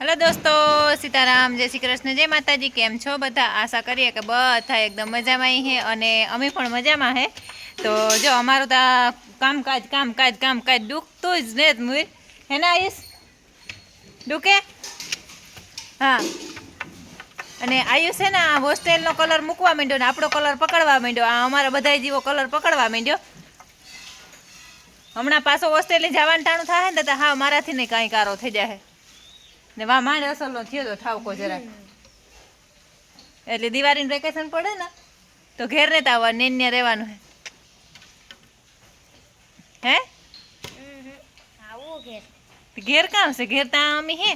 Hello દોસ્તો, સીતારામ, જય શ્રી કૃષ્ણ, જય માતાજી, કેમ છો બધા? આશા કરીએ કે બધા એકદમ મજામાં હે અને અમે પણ મજામાં હે. તો જો અમારું તો કામકાજ કામકાજ કામકાજ દુખતું જ ને મુર હે ને આયુષ? દુખે? હા. અને આયુષ છે ને આ હોસ્ટેલનો કલર મૂકવા માંડ્યો ને આપણો કલર પકડવા માંડ્યો. આ અમારા બધા જેવો કલર પકડવા માંડ્યો. હમણાં પાછો હોસ્ટેલે જવાનું ટાણું થાય ને તો હા, મારાથી નહીં કાંઈ કારો થઈ જાય ને વા માંડ અસલનો થયો તો ઠાવકો જરાક. એટલે દિવાળીનું વેકેશન પડે ને, તો ઘેર રહેતા આવવા નેન્ય રહેવાનું હે. ઘેર કામ છે? ઘેર તા અમે હે.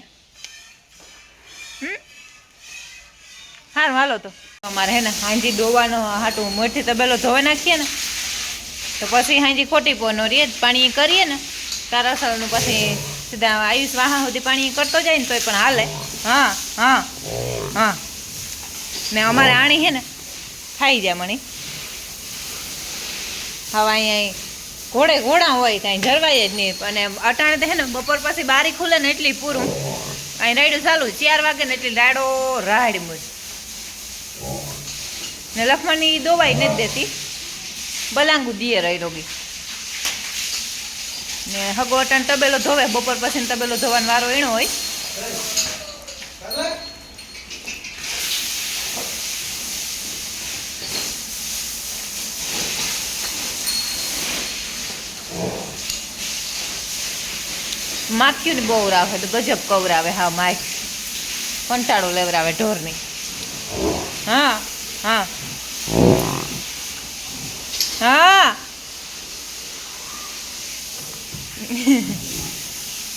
હારું, હાલો તો. અમારે હે ને, હાંજી ડોવાનો હાટું મોટી તબેલો ધોઈ નાખીએ ને, તો પછી હાંજી ખોટી પોનો રે પાણી કરીએ ને, તારા અસલનું પછી સીધા આયુષ વાહા સુધી પાણી કરતો જાય ને તોય પણ હાલે. હા હા હા. ને અમારે આણી છે ને, ખાઈ જાય મણી. હવે અહીંયા ઘોડે ઘોડા હોય, કાંઈ જરવાય જ નહીં. અને અટાણે તો હે ને, બપોર પછી બારી ખુલે ને એટલી પૂરું. અહીં રાયડું ચાલુ ચાર વાગે ને એટલી રાયડો રાડ મુજ ને લખમણની દોવાઈ નથી દેતી. બલાંગુ દીએ રહી રોગી ને હગો અટાણ તબેલો ધોવે, બપોર પછી તબેલો ધોવાનો વારો એનો હોય. માખ્યું ને બહુ રાવે તો ગજબ કવરાવે, હા માખ કંટાળો લેવરાવે ઢોરની. હા હા. હા.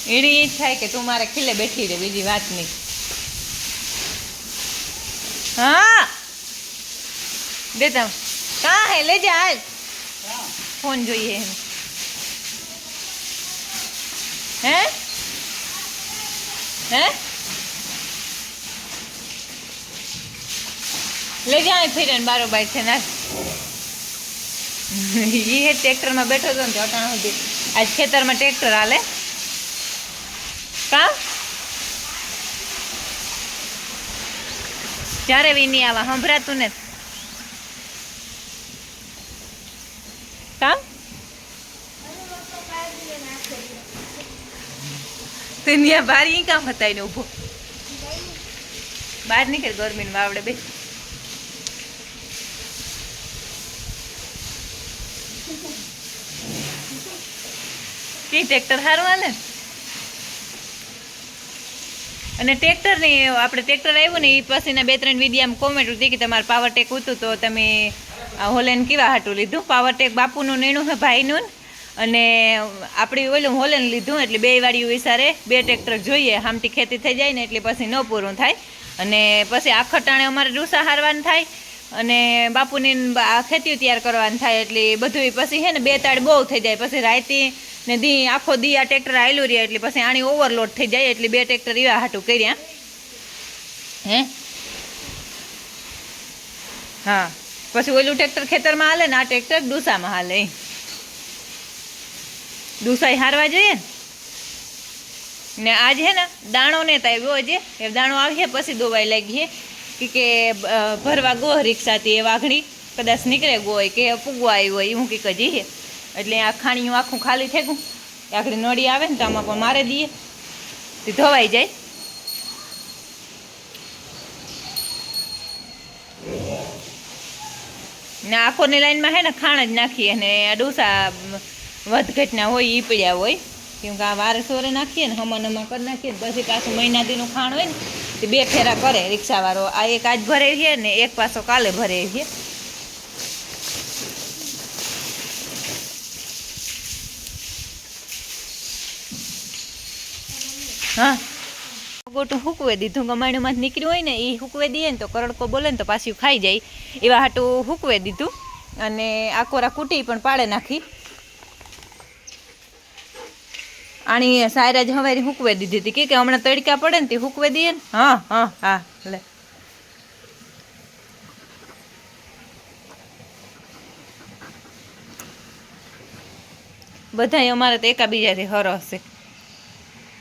એની ઈ જ થાય કે તું મારે ખીલે બેઠી રે બીજી વાત નહીં. હા! દેતા કા હે? લેજે હાલ. ફોન જોઈએ એમ. હે? હે? લે જાય ફિરે ને બારોબાર છે ના એ ટ્રેક્ટરમાં બેઠો હતો ને તો અટાણા સુધી આજ ખેતરમાં ટ્રેક્ટર હાલે. કા? જ્યારે વીની આવા, સંભળાતું ને કા? બાર ઈ કામ હતા એને ઊભો? બહાર નીકળે ગરમીમાં વાવડે બે કઈ ટ્રેક્ટર સારું હાલે? અને ટ્રેક્ટરની આપણે ટ્રેક્ટર આવ્યું ને એ પછીના બે ત્રણ વિડીયામાં કોમેન્ટ હતી કે તમારે પાવર ટેક હતું તો તમે હોલેન કેવા હાટું લીધું? પાવર ટેક બાપુનું નેણું છે ભાઈનું. અને આપણી ઓલું હોલેન લીધું એટલે બે વાળીઓ વિસારે બે ટ્રેક્ટર જોઈએ. હામટી ખેતી થઈ જાય ને એટલે પછી ન પૂરું થાય. અને પછી આખા ટાણે અમારે ડૂસા હારવાનું થાય. અને બાપુની આ ખેતીઓ તૈયાર કરવાનું થાય એટલે બધું પછી છે ને બે તાળ બહુ થઈ જાય. પછી રાયતી ને દી, આખો દી આ ટ્રેક્ટર આવેલું રહ્યા એટલે પછી આની ઓવરલોડ થઈ જાય એટલે બે ટ્રેક્ટર એવા હાટું કર્યા. હે? હા. પછી ઓલું ટ્રેક્ટર ખેતરમાં હાલે ને આ ટ્રેક્ટર ડૂસામાં હાલે. ડૂસાઈ હારવા જોઈએ ને? ને આજ હે ને દાણો ને આવ્યો આજે. એ દાણો આવીએ પછી દોવાઈ લાગીએ. કે ભરવા ગો રિક્ષાથી એ વાઘણી. કદાચ નીકળે ગો હોય કે પૂગવા આવી હોય એવું કંઈક હજી હે. એટલે આ ખાણીયું આખું ખાલી ગયું. એ નળી આવે ને તો આમાં પણ મારે દઈએ. તે ધોવાઈ જાય. ને આખોની લાઈનમાં હે ને ખાણ જ નાખીએ અને આ ડોસા વધઘટના હોય એ પડ્યા હોય. કેમ કે આ વારે સોરે નાખીએ ને હમણ હમણ કરી નાખીએ ને પછી પાછું મહિના દીનું ખાણ હોય ને, તે બે ફેરા કરે રિક્ષાવાળો. આ એક આજ ભરે છે ને એક પાછો કાલે ભરે છે. હા? ગોટું હુકવે દીધું ગમાણીમાં નીકળ્યું હોય ને એ હુકવે દઈએ ને તો કરડકો બોલે ને તો પાછું ખાઈ જાય. એવા હાટું હુકવે દીધું અને આ કોરા કૂટી પણ પાડે નાખી. આની સાયરા જ હવારી હુકવે દીધી હતી. કે હમણાં તડકા પડે ને તે હુકવે દઈએ ને? હા હા હા, લે. બધાય અમારે તો એકાબીજાથી હરસ છે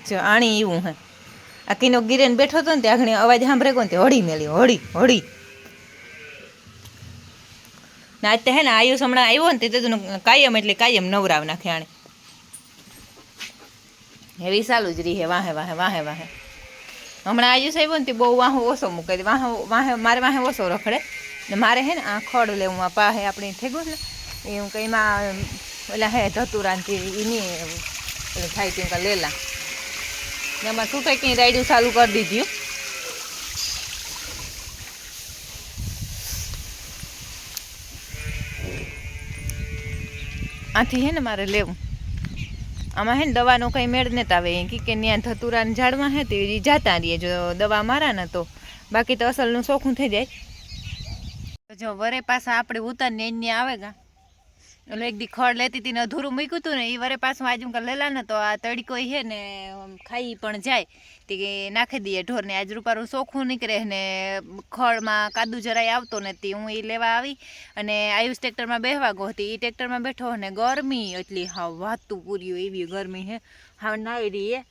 જો આણી એવું હે. આ કિનો ગીરેન બેઠો હતો ને ત્યાં આગળ અવાજ સાંભળે કોને તે? હળી મેલી હળી હળી. ને આજ તો હે ને આયુષ હમણાં આવ્યો ને તે તો કાયમ એટલે કાયમ નવરાવ નાખે આણે. હેવી સાલું જ રહી વાહે વાહે વાહે વાહે. હમણાં આયુષ આવ્યો ને તે બહુ વાહો ઓછો મૂકે વાહો, વાહે, મારે વાહે ઓછો રખડે. ને મારે હે ને આ ખડ લેવું આ પાહે આપણે થઈ ગયું ને, એ હું કંઈમાં ઓલા હે ધતુરાંતિ એની થાય તેમ લેલા. ને એમાં શું થાય કંઈ રાઈડું ચાલુ કરી દીધું. આથી હે ને મારે લેવું. આમાં હે ને દવાનો કંઈ મેળ નતા આવે. એમ કે ત્યાં ધતુરાને ઝાડમાં હે તે ઈ જાતા રહીએ. જો દવા મારા ને તો. બાકી તો અસલનું ચોખ્ખું થઈ જાય. તો જો વરે પાછા આપણે ઉતારને એને આવે ગા. એટલે એક દી ખડ લેતી હતી ને અધૂરું મૂક્યું હતું ને એ વરે પાછું આજુ કાં લેલા ને તો આ તડકો છે ને ખાઈ પણ જાય. તે નાખી દઈએ ઢોરને. આજ રૂપારું ચોખ્ખું નીકળે ને, ખળમાં કાદુ જરાય આવતો નથી. હું એ લેવા આવી અને આયુષ ટ્રેક્ટરમાં બેહવા ગયો હતી. એ ટ્રેક્ટરમાં બેઠો ને ગરમી, એટલી હા વાતું પૂર્યું એવી ગરમી હે. હા નાઈ રહી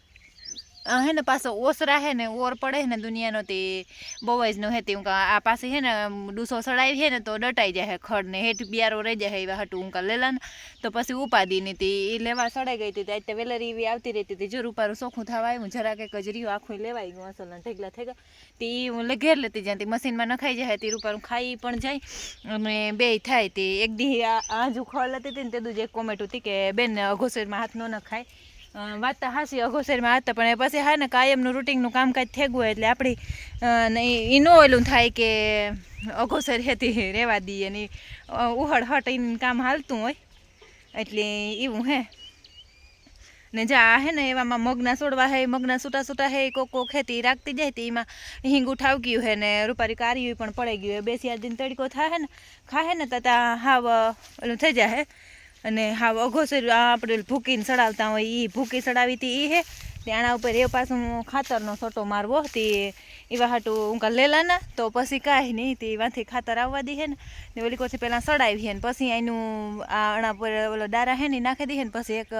હે ને, પાછો ઓસરા હે ને, ઓર પડે ને દુનિયાનો તે બહુ જ નો હે તે હું આ પાસે હે ને ડૂસો સડાવી હે ને, તો ડટાઈ જાય ખડ ને, હેઠ બિયારો રહી જાય એવા હટું હું લેલા ને તો પછી ઉપાદી ની તી એ લેવા સડાઈ ગઈ હતી આજે વેલરી એવી આવતી રહેતી હતી જો રૂપારું સોખું થવા આવ્યું, જરા કે કજરીઓ આખું લેવાઈ ગયું, અસલ ઢેગલા થઈ ગયા. તે હું ઘેર લેતી તે મશીનમાં નખાઈ જાય તે રૂપારું ખાઈ પણ જાય. અને બે થાય તે. એક દી આજુ ખડ લેતી હતી ને, તે દૂજ એક કોમેન્ટ હતી કે, બેન, અઘોસરમાં હાથ ન નખાય. વાત તો હાસી અઘોસરમાં હતા પણ એ પછી હા ને કાયમનું રૂટિનનું કામકાજ થઈ ગયું હોય એટલે આપણી એ ન ઓલું થાય કે અઘોસર હેતી રહેવા દઈએ ને ઉહળ હટ ઈને કામ હાલતું હોય, એટલે એવું હે. ને જા હે ને એવામાં મગના સોડવા હે, મગના છૂટા છૂટા હે, કોક કોક ખેતી રાખતી જાય, તે એમાં હિંગ ઉઠાવ ગયું હે ને રૂપારી કારી પણ પડી ગયું હે. બે ચાર દિન તડકો થાય ને ખાહે ને તો ત્યાં હાવ ઓલું થઈ જાય અને હાવ અઘોસર આપણે ભૂકીને સડાવતા હોય એ ભૂકી સડાવી હતી એ હે. તે આના ઉપર એ પાછું ખાતરનો સોટો મારવો, તે એવા હાટું ઊંકા લેલાના, તો પછી કાંઈ નહીં, તે વાંથી ખાતર આવવા દે હે ને. ને ઓલી કોથી પહેલાં સડાવી હે ને, પછી એનું આ અણા પર ઓલો દારા હે ને નાખી દે હે ને, પછી એક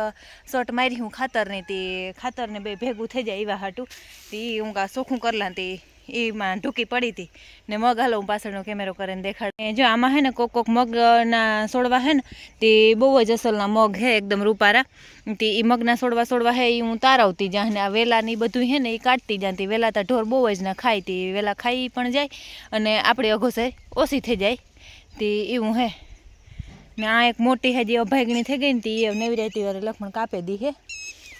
શોટ મારી હું ખાતરની, તે ખાતરને બે ભેગું થઈ જાય એવા હાટું. તે ઊંકા સોખું કરલા તે એમાં ઢૂકી પડી હતી. ને મગ હાલો હું પાછળનો કેમેરો કરીને દેખાડ જો આમાં હે ને કોક કોક મગના સોડવા હે ને, તે બહુ જ અસલના મગ હે, એકદમ રૂપારા. તે એ મગના સોડવા સોડવા હે એ હું તારાવતી જ્યાં ને આ વેલાની બધું હે ને એ કાઢતી જાતી વેલા તા ઢોર બહુ જ ના ખાય, તે વેલા ખાઈ પણ જાય અને આપણે અઘોસે ઓછી થઈ જાય. તે એવું હે. ને આ એક મોટી હે જે અભાગણી થઈ ગઈ ને તે એ નેવી રહેતી વારે લખમણ કાપે દી હે.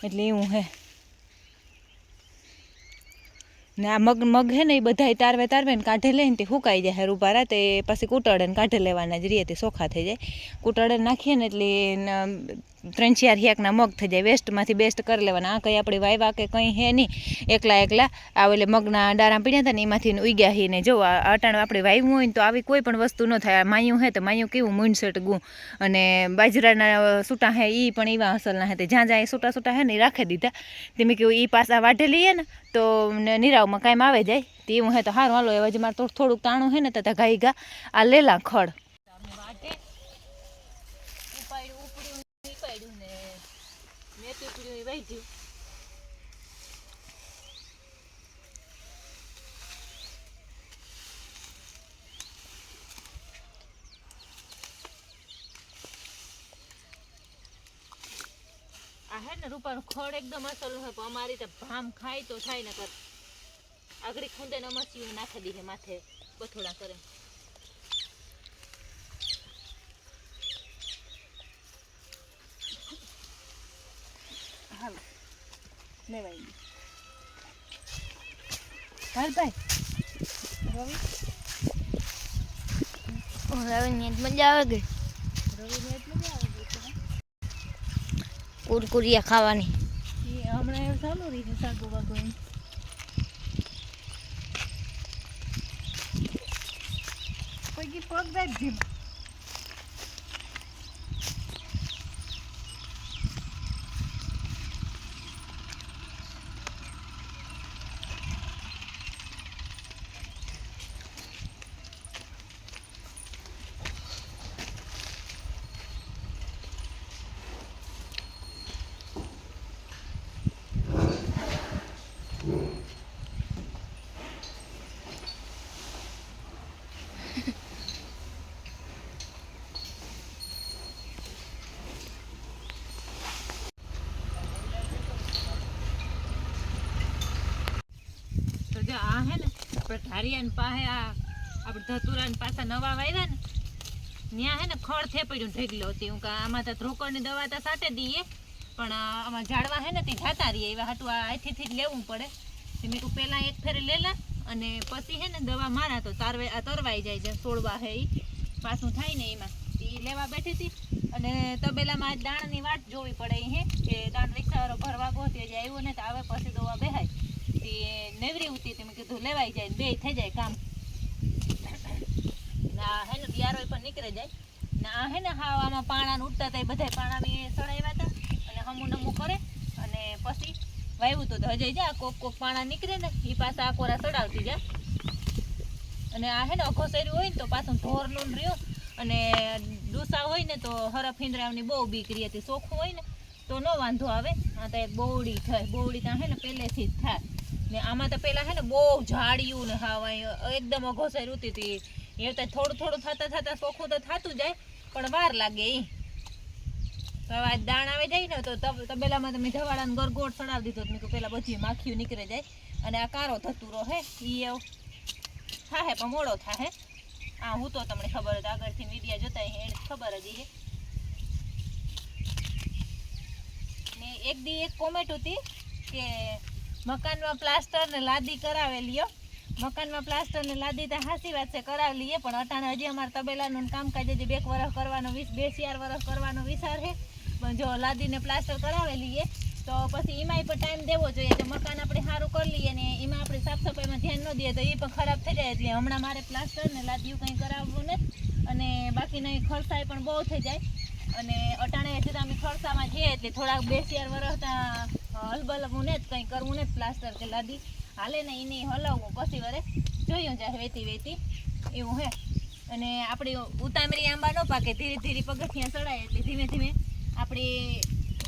એટલે એવું હે. ને આ મગ મગ હે ને એ બધાય તારવે તારવે ને કાઢે લઈને તે સુકાઈ જાય રૂપારા તે પછી કૂટળે ને કાઢે લેવાના જ રહીએ તે ચોખ્ખા થઈ જાય. કૂટળે નાખીએ ને એટલે ત્રણ ચાર હેકના મગ થઈ જાય. વેસ્ટમાંથી બેસ્ટ કરી લેવાના. આ કંઈ આપણે વાવ્યા કે કંઈ હે નહીં. એકલા એકલા આ ઓલે મગના ડારા પીડ્યા હતા ને એમાંથી ઉગ્યા હી ને જો, આ આપણે વાવ્યું હોય ને તો આવી કોઈ પણ વસ્તુ ન થાય. માયું હે તો માયું કેવું? મૂંડસેટ ગું અને બાજરાના સૂટા હે એ પણ એવા અસલના હે. જ્યાં જ્યાં એ સૂટા સૂટા હે ને એ રાખી દીધા. તે મેં કહ્યું એ પાસા વાઢે લઈએ ને તો નિરાવમાં કાંઈ આવે જાય. તે એવું હે તો સારું હાલો, એવા જ મારે થોડું થોડુંક તાણું હે ને તો ગાઈ ગા. આ લેલા ખડ. હે ને રૂપાનું ખડ એકદમ અસલ હોય પણ અમારી તો ભામ ખાય તો થાય ને કર આગળ ખૂંદે ને મસ્યું નાખી દીધે માથે બથોડા કરે. હાલો. લેવાઈ હાલ ભાઈ રવિ? રવિની મજા આવે ગઈ. રવિને મજા કુરકુરિયા ખાવાની. હમણાં ચાલુ રહી છે સાગુ વાગો પગ રાખજે ધારિયાન પાસે આ આપણે ધતુરાન પાછા નવા વાવ્યા ને ત્યાં હે ને ખડ થેપડ્યું ઢેગલો હતી હું આમાં તો ધ્રોકડની દવા તો સાટે દઈએ પણ આમાં ઝાડવા હે ને તે જાતા રહીએ. એવા હાટું આ અહીંથી જ લેવું પડે. તે મેં કહું પહેલાં એક ફેરે લેલા અને પછી હે ને દવા મારા તો તારવે આ તરવાઈ જાય છે, સોળવા હે એ પાછું થાય ને એમાં. એ લેવા બેઠી હતી અને તબેલામાં આજ દાણની વાટ જોવી પડે એ હે, કે દાણ રિક્ષાવાળો ભરવા ગોતી હજી આવ્યો ને તો આવે પછી દવા બેહાય. તે નેવરી ઉતી તે મેં કીધું, લેવાઈ જાય બે થઈ જાય કામ. ના હે ને બિયારો પણ નીકળે જાય. ને હે ને હાવ આમાં પાણા ઉડતા હતા બધા પાણા મેં સળાવ્યા હતા. અને હમું નમું કરે. અને પછી વાવ્યું તો હજે જા, કોક કોક પાણા નીકળે ને એ પાછા આ કોરા સડાવતી જા. અને આ હે ને અઘોસેર્યું હોય ને તો પાછું ઢોરનું રહ્યો. અને ડૂસા હોય ને તો હરફ હિંદરાવની બહુ બીકરી હતી. ચોખ્ખું હોય ને તો ન વાંધો આવે. આ તો એક બોવડી થાય. બોવડી ત્યાં હે ને પહેલેથી જ થાય. ને આમાં તો પેલા હે ને બહુ ઝાડિયું ને હા એકદમ અઘોસાઈ રૂતી હતી. એ તો થોડું થોડું થતા થતા સોખું તો થતું જાય, પણ વાર લાગે એ તો આ દાણ આવે જાય ને, તો તબ- તબેલામાં તમે ધવાડાને ગરગોટ ચડાવી દીધો. મેં પેલા બધી માખીઓ નીકળે જાય. અને આ કારો થતું હે, ઈ એવું. થાહે પણ મોડો થાહે આ હું તો તમને ખબર હતી આગળથી મીડિયા જોતા એને ખબર જ હે. ને એક દી એક કોમેન્ટ હતી કે મકાનમાં પ્લાસ્ટર ને લાદી કરાવેલી, હો. મકાનમાં પ્લાસ્ટર ને લાદી તો હાસી વાત છે, કરાવેલી હે, પણ અટાણે હજી અમારે તબેલાનું કામકાજ હજી બે વર્ષ કરવાનો વીસ, બે ચાર વર્ષ કરવાનો વિચાર છે. પણ જો લાદીને પ્લાસ્ટર કરાવેલી તો પછી એમાંય પણ ટાઈમ દેવો જોઈએ કે મકાન આપણે સારું કરી લઈએ ને એમાં આપણે સાફ સફાઈમાં ધ્યાન ન દઈએ તો એ પણ ખરાબ થઈ જાય. એટલે હમણાં મારે પ્લાસ્ટર ને લાદીયું કંઈ કરાવવું નથી. અને બાકીના નહીં ખર્ચાય પણ બહુ થઈ જાય. અને અટાણે હજી અમે ખર્ચામાં જઈએ એટલે થોડાક બે ચાર વર્ષ ત્યાં હલબલવું ને જ કંઈ કરવું ને જ પ્લાસ્ટર કે લાદી. હાલે ને એને હલાવવું પછી વરે જોયું જાય, વેતી વેતી. એવું હે. અને આપણી ઉતામરી આંબા ન પાકે, ધીરે ધીરે પગથિયાં ચડાય એટલે ધીમે ધીમે આપણી,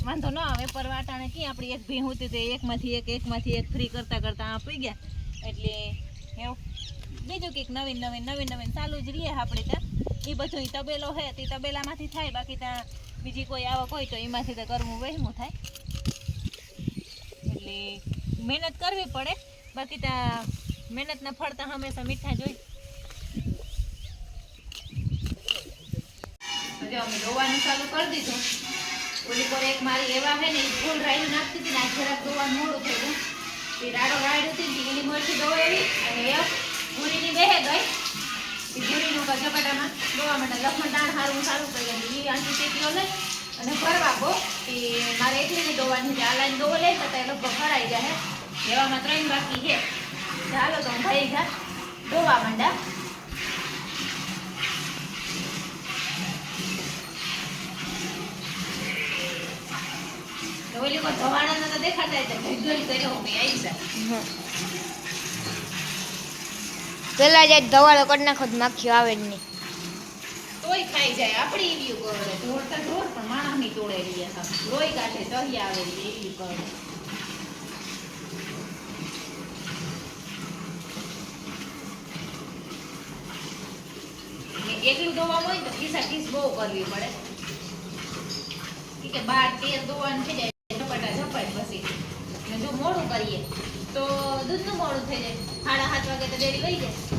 વાંધો ન આવે, પર વાટાણે કે આપણી એક ભી હોતી તો એકમાંથી એક એકમાંથી એક ફ્રી કરતાં કરતાં આપી ગયા. એટલે એવું. બીજું કંઈક નવીન નવીન નવીન નવીન ચાલુ જ રહીએ આપણે ત્યાં. એ બધું તબેલો હે, તે તબેલામાંથી થાય, બાકી ત્યાં બીજી કોઈ આવક હોય તો એમાંથી તો કરવું વહેમું થાય. એટલે મહેનત કરવી પડે. બાકી ત્યાં મહેનતના ફળ તો હંમેશા મીઠા જોઈ જો અમે ધોવાનું ચાલુ કરી દીધું. ઓલી પર એક મારી એવા હે ને ઈ ફૂલ રાયડું નાખતી હતી આ જરાક ધોવાનું મોડું થયું એ રાડો રાયડું હતી એની મરચી દોવાવી અને એ પૂરીની બેહે ગઈ. એ પૂરીનું કા ઝપાટામાં દોવા માટે લખમણ દાણ સારું સારું કરી એ આંટી ટેકીઓ લઈ અને ફરવા ગો કે મારે એકલીને દોવાની છે. આ લાઈન દોવો લઈ જતા એ લોકો ફરાઈ જાય એવામાં ત્રણ બાકી છે. ચાલો તો ભાઈ જા દોવા માંડા તો દેખાતા મેં આવી જાય પેલા જાય દવાળો કરી નાખો તો માખીઓ આવે જ નહીં. તોય ખાઈ જાય. આપણે એવી કરે ઢોર તો ઢોર, પણ માણસની તોડે રહી લોહી કાઢે તહી આવે, એવી કરે ને એકલું દોવા હોય તો ખિસ્સા ખીસ બહુ કરવી પડે. કે બાર, તેર ધોવાનું થઈ જાય ઝપાટા ઝપાટ પછી. ને જો મોડું કરીએ, તો દૂધનું મોડું થઈ જાય. સાડા સાત વાગે તો ડેરી વહી જાય.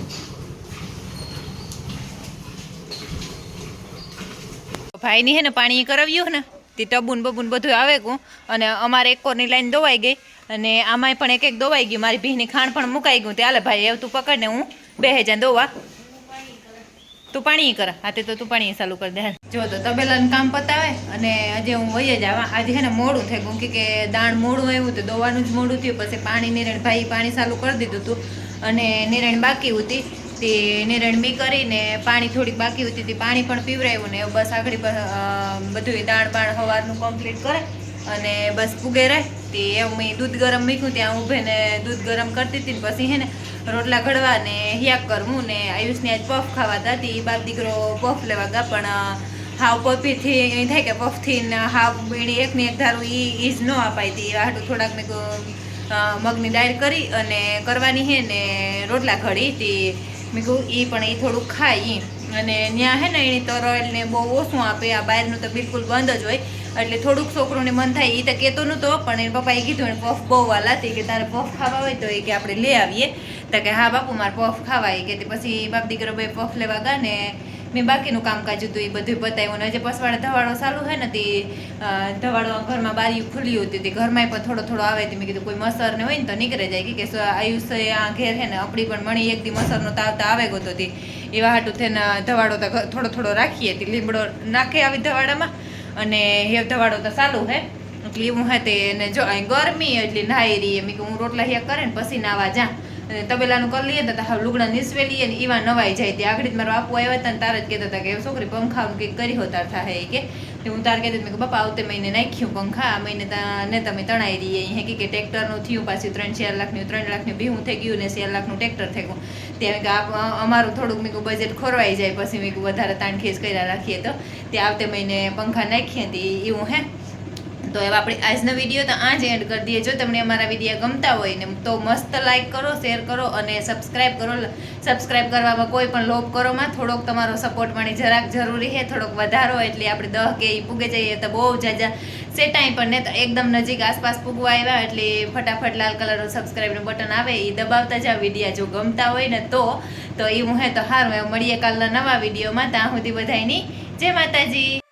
ભાઈની હે ને પાણી કરાવ્યું ને, તે ટબુન બબુન બધું આવે ગયું અને અમારે એક કોરની લાઈન દોવાઈ ગઈ. અને આમાંય પણ એક એક દોવાઈ ગયું. મારી ભીની ખાણ પણ મુકાઈ ગયું. તે ભાઈ એવું તું પકડ ને હું બે હજાર દોવા. તું પાણી કર. હા, તો તું પાણી ચાલુ કરી દે. જો, તો તબેલાનું કામ પતાવે અને આજે હું વહી જ આવા. આજે હે ને મોડું થઈ ગયું કે કે દાણ મોડું આવ્યું તો દોવાનું જ મોડું થયું. પછી પાણી નિરણ ભાઈ પાણી ચાલુ કરી દીધું હતું. અને નિરણ બાકી હતી. તે નિરણમી કરીને પાણી થોડીક બાકી હતી તે પાણી પણ પીવરાયું ને બસ આગળ બધું દાણ બાણ સવારનું કમ્પ્લીટ કરે અને બસ પૂગે રહે. તે એવું મેં દૂધ ગરમ મૂક્યું ત્યાં ઊભે ને દૂધ ગરમ કરતી હતી પછી હે ને રોટલા ઘડવા ને હિયાક કરવું ને આયુષની આજ પફ ખાવા હતા એ બાપ દીકરો પફ લેવા ગયા પણ હાવ પફીથી એ થાય કે પફથી ને હાવ એની એકને એક ધારું એ ઈજ ન અપાય હતી આટલું થોડાક મેં મગની દાળ કરી અને કરવાની હે ને રોટલા ઘડી તે. મેં કહું એ પણ એ થોડુંક ખાય એમ અને ત્યાં હે ને એની તરલ ને બહુ ઓછું આપે, આ બહારનું તો બિલકુલ બંધ જ હોય. એટલે થોડુંક છોકરોને મન થાય એ તો કહેતો નહોતો પણ એને પપ્પાએ કીધું, એને પફ બહુ વાલાતી કે તારે પફ ખાવા હોય તો એ કે આપણે લઈ આવીએ. તો કે, હા બાપુ, મારે પફ ખાવા એ કે પછી, બાપ દીકરો, ભાઈ પફ લેવા ગયા ને મેં બાકીનું કામકાજ હતું, એ બધું બતાવ્યું. અને જે પસવાડે ધવાડો ચાલુ હોય ને તે ધવાડો ઘરમાં બારી ખુલ્લી હતી તે ઘરમાં પણ થોડો થોડો આવે તે. મેં કીધું, કોઈ મસર ને હોય ને તો નીકળે જાય. કે આયુષ આ ઘેર હે ને આપણી પણ મણી એક દી મસરનો તાવ તો આવે ગયો હતી એવા હાટું થઈને ધવાડો તો થોડો થોડો રાખીએ તે. લીમડો નાખે આવી ધવાડામાં. અને હે ધવાડો તો ચાલુ હે એટલે હું હે તે. ને જો ગરમી એટલી નાહી રહી. મેં કે હું રોટલા હિયા કરે ને, પછી નાવા જા. તબેલાનું કરી લઈએ તો હા લુગડા નીસવે લઈએ ને એવા નવાઈ જાય. તે આગળ મારો મારા આવ્યા હતા ને તાર જ કહેતા હતા કે છોકરી પંખાનું કંઈક કરી હો તાર થાય કે. હું તાર કહેતી મેં કે બાપા, આવતે મહિને નાખ્યું પંખા, આ મહિને ને તમે તણાઈ રહીએ. અહીં કે ટ્રેક્ટરનું થયું, પાછું ત્રણ ચાર લાખનું ત્રણ લાખનું ભીહું થઈ ગયું ને ચાર લાખનું ટ્રેક્ટર થઈ ગયું. ત્યાં કે આપ અમારું થોડુંક મેં બજેટ ખોરવાઈ જાય, પછી મેં વધારે તાણ ખેંચ કર્યા રાખીએ તો. તે આવતે મહિને પંખા નાખીએ તે એવું હે તો હવે આપણે આજનો વીડિયો તો આ જ એન્ડ કરી દઈએ. જો તમને અમારા વીડિયો ગમતા હોય ને, તો મસ્ત લાઈક કરો શેર કરો અને સબસ્ક્રાઇબ કરો. સબસ્ક્રાઇબ કરવામાં કોઈ પણ લોભ કરો માં, થોડોક તમારો સપોર્ટ મને જરાક જરૂરી છે, થોડોક વધારો એટલે આપણે દહ કે એ પૂગે જઈએ તો બહુ જાજા સેટાઈ પણ ને તો એકદમ નજીક આસપાસ પૂગવા આવ્યા એટલે ફટાફટ લાલ કલરનું સબસ્ક્રાઈબનું બટન આવે એ દબાવતા જાઓ. વિડીયા જો ગમતા હોય ને તો તો એ હું હે તો સારું મળીએ કાલના નવા વિડીયોમાં ત્યાં સુધી બધાની જય માતાજી.